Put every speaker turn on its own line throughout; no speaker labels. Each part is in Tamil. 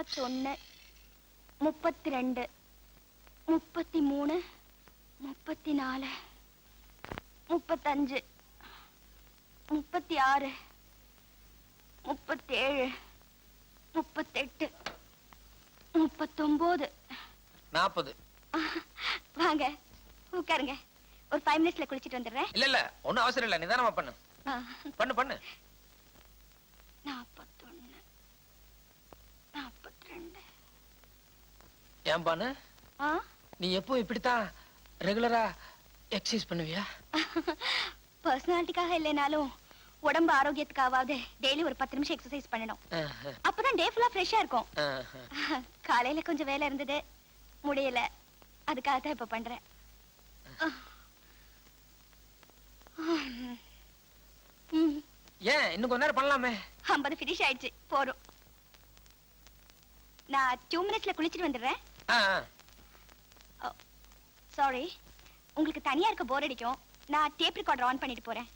முப்பத்தொன்னு முப்பத்தி ரெண்டு முப்பத்தி மூணு முப்பத்தி நாலு முப்பத்தஞ்சு முப்பத்தி ஆறு முப்பத்தேழு முப்பத்தெட்டு முப்பத்தொம்போது.
நாற்பது
வாங்க உட்காருங்க. ஒரு ஃபைவ் மினிட்ஸ்ல குளிச்சிட்டு வந்துடுறேன்.
இல்ல இல்ல ஒண்ணும் அவசரம் இல்ல. நிதானமா பண்ணு. பண்ணு பண்ணு.
நாப்பத்தொன்னு நாப்பத்தி ரெண்டு
ஏன்பானு
ஆ?
நீ எப்போ இப்படித்தான் ரெகுலரா எக்ஸசைஸ் பண்ணுவியா?
பர்சனாலிட்டிக்காக இல்லைனாலும் உடம்பு ஆரோக்கியத்துக்காவது டெய்லி ஒரு பத்து நிமிஷம் எக்ஸசைஸ் பண்ணணும். அப்பதான் டே ஃபுல்லா ஃப்ரெஷ்ஷா இருக்கும். காலையில கொஞ்சம் வேலை இருந்தது. முடியல. அதுக்காக தான் இப்ப பண்றேன்.
ஏன் இன்னும் கொஞ்ச நேரம் பண்ணலாமே?
ஐம்பது ஃபினிஷ் ஆயிடுச்சு. போதும். நான் டூ மினிட்ஸ்ல குளிச்சிட்டு வந்துடுறேன். சாரி உங்களுக்கு தனியா இருக்க போர் அடிக்கும். நான் டேப் ரெக்கார்டர் ஆன் பண்ணிட்டு போறேன்.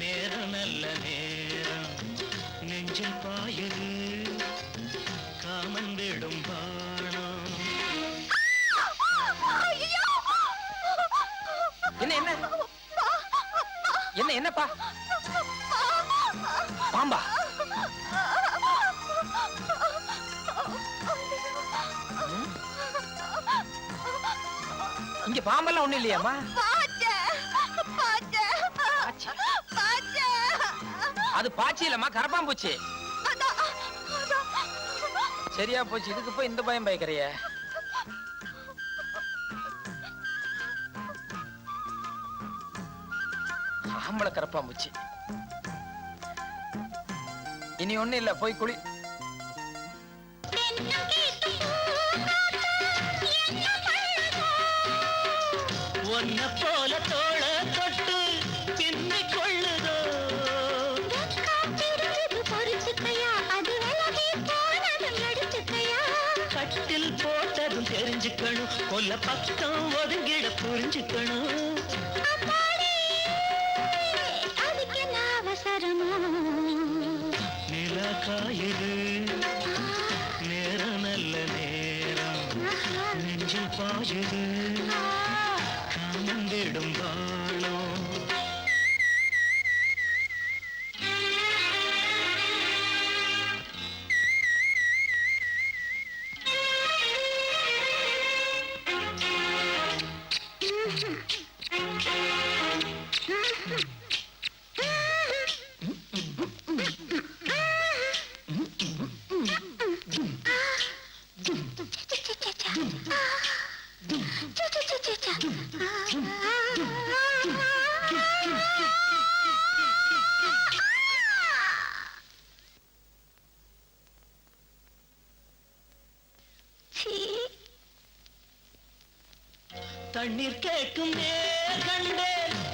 நேரம் நல்ல நேரம் நெஞ்சில் பாயுது காமன் விடும்
என்ன என்ன? என்ன என்னப்பா? இங்க பாம்பெல்லாம் ஒண்ணும் இல்லையாம்மா? பாச்சி. அது பாச்சி இல்லம்மா கரப்பாம்பூச்சி சரியா போச்சு இதுக்கு போய் இந்த பயம் பயக்கிறிய? ஆம்பளை கரப்பாம்பூச்சி இனி ஒண்ணு இல்ல போய் குளி.
ஒன்ன போல தோள தொட்டு பின்னிக் கொள்ளுதோ? கட்டில் போட்டதும் தெரிஞ்சுக்கணும். கொல்ல பக்கம் ஒதுங்கிட புரிஞ்சுக்கணும். நில காயுது நேரம் நல்ல நேரம். நெஞ்சில் பாயுது. விடும் தண்ணீர் கேட்கும் நேர்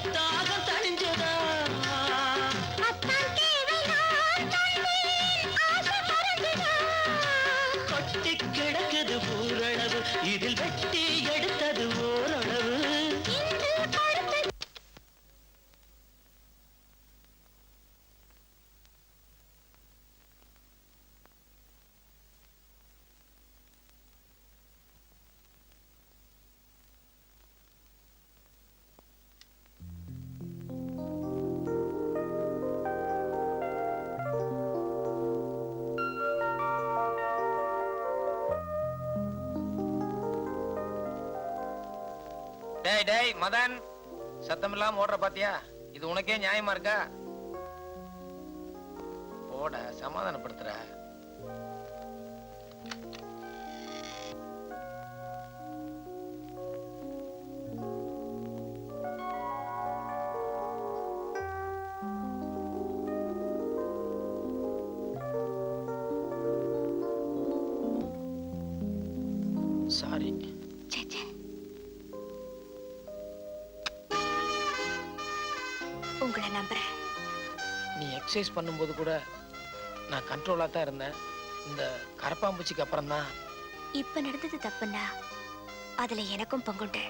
டேய் டேய் மதன். சத்தம் இல்லாம ஓடுற பாத்தியா? இது உனக்கே நியாயமா இருக்கா? ஓட சமாதானப்படுத்துற. எக்ஸசைஸ் பண்ணும்போது கூட நான் கண்ட்ரோலா தான் இருந்தேன். இந்த கரப்பாம்பூச்சிக்கு அப்புறம் தான்.
இப்ப நடந்தது தப்புன்னா அதுல எனக்கும் பங்குண்டு.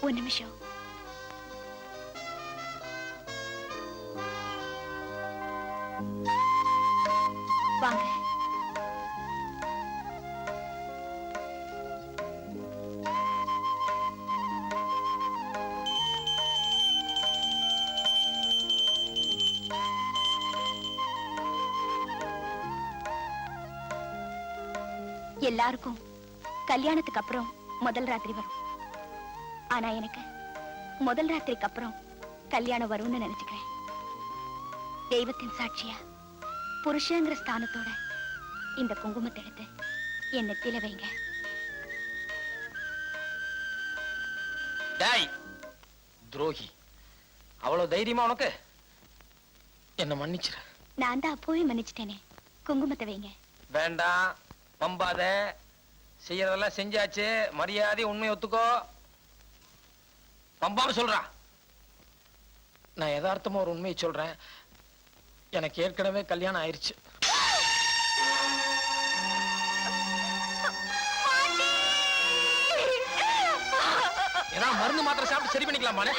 ஒரு நிமிஷம். வாங்க. எல்லாருக்கும் கல்யாணத்துக்கு அப்புறம் முதல் ராத்திரி வரும். ஆனா எனக்கு முதல் ராத்திரிக்கு அப்புறம் கல்யாணம் வரும்னு நினைச்சுக்கிறேன். தெய்வத்தின் சாட்சியா புருஷங்கிற ஸ்தானத்தோட இந்த குங்குமத்தை எடுத்து என் நெத்தியில வைங்க.
டேய் துரோகி. அவ்வளவு தைரியமா உனக்கு? என்ன மன்னிச்சிரு.
நான் தான் அப்போவே மன்னிச்சிட்டேனே. குங்குமத்தை வைங்க.
வேண்டாம். பம்பாத. செய்யறதெல்லாம் செஞ்சாச்சு. மரியாதை உண்மை ஒத்துக்கோ. பம்பாம சொல்றா. நான் யதார்த்தமா ஒரு உண்மையை சொல்றேன். எனக்கு ஏற்கனவே கல்யாணம் ஆயிருச்சு. ஏன்னா மருந்து மாத்திரை சாப்பிட்டு சரி பண்ணிக்கலாமானே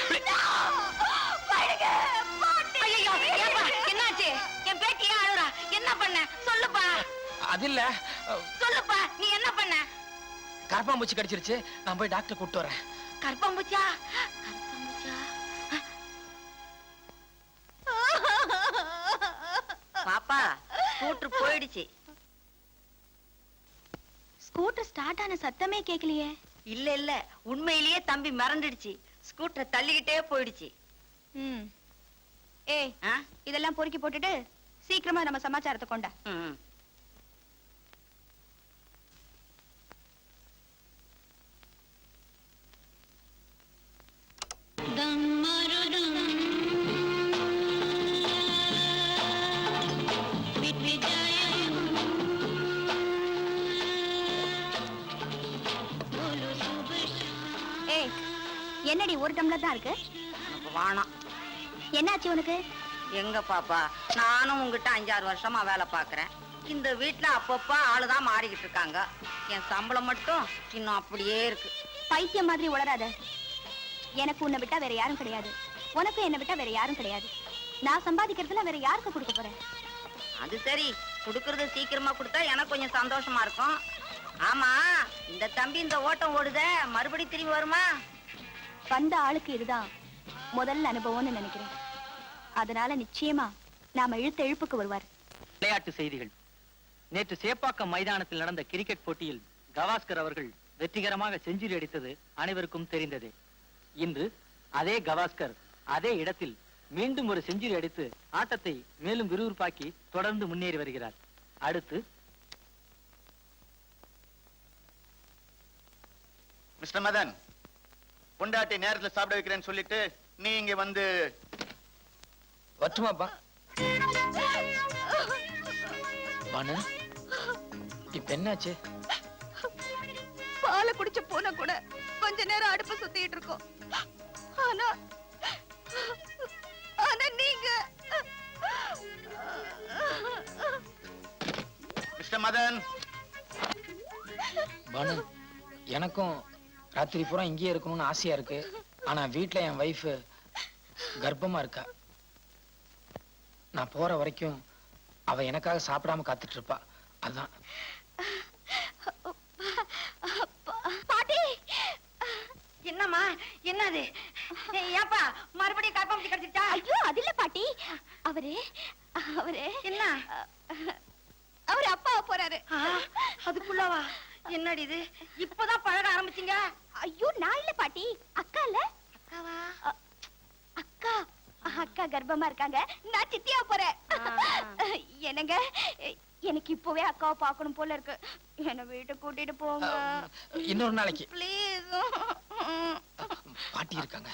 அது இல்ல
சொல்லுப்பா நீ என்ன பண்ண?
கரப்பாம்பூச்சி கடிச்சிருச்சு. நான் போய் டாக்டர் கூப்பிட்டு வரேன்.
கற்பம்பூச்சா பாப்பா கூட்டு போயிடுச்சு.
ஸ்கூட்டர் ஸ்டார்ட் ஆன சத்தமே கேட்கலையே
இல்ல இல்ல. உண்மையிலேயே தம்பி மிரண்டுடுச்சு ஸ்கூட்டர் தள்ளிக்கிட்டே போயிடுச்சு.
ம். ஏய்
ஆ?
இதெல்லாம் பொறுக்கி போட்டுட்டு சீக்கிரமா நம்ம சமாச்சாரத்தை கொண்டா. டம்ளர் தான் இருக்கு.
எனக்கு வேணாம்.
என்னாச்சு உனக்கு?
எங்க பாப்பா நானும் உங்ககிட்ட அஞ்சாறு வருஷமா வேலை பார்க்கறேன். இந்த வீட்ல அப்பப்ப ஆளுதான் மாறிக்கிட்டு இருக்காங்க. என் சம்பளம் மட்டும் இன்னும் அப்படியே இருக்கு.
பைத்தியம் மாதிரி உளராத எனக்கு உன்னை விட்டா வேற யாரும் கிடையாது. உனக்கு என்னை விட்டா வேற யாரும் கிடையாது. நான் சம்பாதிக்கிறதுல வேற யாருக்கு கொடுக்க போறேன்?
அது சரி. கொடுக்கறது சீக்கிரமா கொடுத்தா எனக்கு கொஞ்சம் சந்தோஷமா இருக்கும். ஆமா இந்த தம்பி இந்த ஓட்டம் ஓடுதே மறுபடி திரும்பி வருமா?
வந்த ஆளுக்கு இதுதான் முதல் அனுபவம்னு நினைக்கிறேன். அதனால நிச்சயமா நாம இழுத்த இழுப்புக்கு வருவார்.
விளையாட்டு செய்திகள். நேற்று சேப்பாக்கம் மைதானத்தில் நடந்த கிரிக்கெட் போட்டியில் கவாஸ்கர் அவர்கள் வெற்றிகரமாக செஞ்சுரி அடித்தது அனைவருக்கும் தெரிந்ததே. இன்று அதே கவாஸ்கர் அதே இடத்தில் மீண்டும் ஒரு செஞ்சுரி அடித்து ஆட்டத்தை மேலும் விறுவிறுப்பாக்கி தொடர்ந்து முன்னேறி வருகிறார். அடுத்து
மிஸ்டர் மதன் பொண்டாட்டி நேரத்துல சாப்பிட வைக்கிறேன்னு சொல்லிட்டு நீ இங்க வந்து
வட்டுமாப்பா பானு இப்ப என்னாச்சு?
பாலை குடிச்சு போன கூட கொஞ்ச நேரம் அடுப்பு சுத்திட்டு இருக்கோம். ஆனா ஆனா நீங்க
மிஸ்டர் மதன்.
பானு எனக்கும் ராத்திரி பூரா இங்கேயே இருக்கணும்னு ஆசையா இருக்கு. ஆனா வீட்ல என் வைஃப் கர்ப்பமா இருக்கா. நான் போற வரைக்கும் அவ எனக்காக சாப்பிடாம காத்துட்டு இருப்பா அதான்
பாட்டி!
என்னம்மா என்னது? ஏப்பா மறுபடியும் கற்பம் கிடைச்சிட்டா
ஐயோ அது இல்ல பாட்டி. அவரு அவரு.
என்ன?
அவரு அப்பாவை போறாரு.
அதுக்குள்ளவா? என்னடி இது? இப்பதான் பழக ஆரம்பிச்சீங்க
ஐயோ நான் இல்ல பாட்டி. அக்கா இல்ல?
அக்காவா?
அக்கா. அக்கா கர்ப்பமா இருக்காங்க. நான் சித்தியா போறேன். என்னங்க? எனக்கு இப்பவே அக்காவை பார்க்கணும் போல இருக்கு. என்ன வீட்டுக்கு கூட்டிட்டு போங்க.
இன்னொரு நாளைக்கு.
ப்ளீஸ்
பாட்டி இருக்காங்க.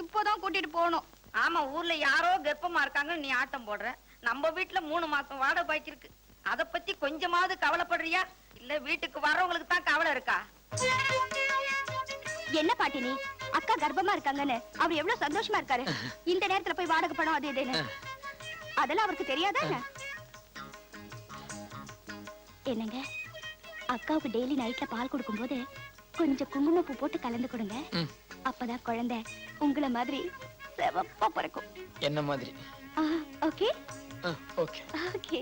இப்போதான் கூட்டிட்டு போகணும்.
ஆமா ஊர்ல யாரோ கர்ப்பமா இருக்காங்க நீ ஆட்டம் போடுற. நம்ம வீட்டுல மூணு மாசம் வாடகை பாக்கி இருக்கு. அத பத்தி கொஞ்சமாவது கவலைப்படுறியா? இல்ல வீட்டுக்கு வர்றவங்களுக்கு தான் கவலை இருக்கா?
என்ன பாட்டி நீ? அக்கா கர்ப்பமா இருக்காங்கன்னு. அவர் எவ்வளவு சந்தோஷமா இருக்காரு. இந்த நேரத்துல போய் வாடகை பணம் அது இதுன்னு. அதெல்லாம் அவருக்கு தெரியாதா என்ன? என்னங்க? அக்காவுக்கு டெய்லி நைட்ல பால் கொடுக்கும்போது கொஞ்சம் குங்குமப்பூ போட்டு கலந்து கொடுங்க. அப்பதான் குழந்தை உங்களை மாதிரி சிவப்பா பிறக்கும்.
என்ன மாதிரி?
Okay
okay
okay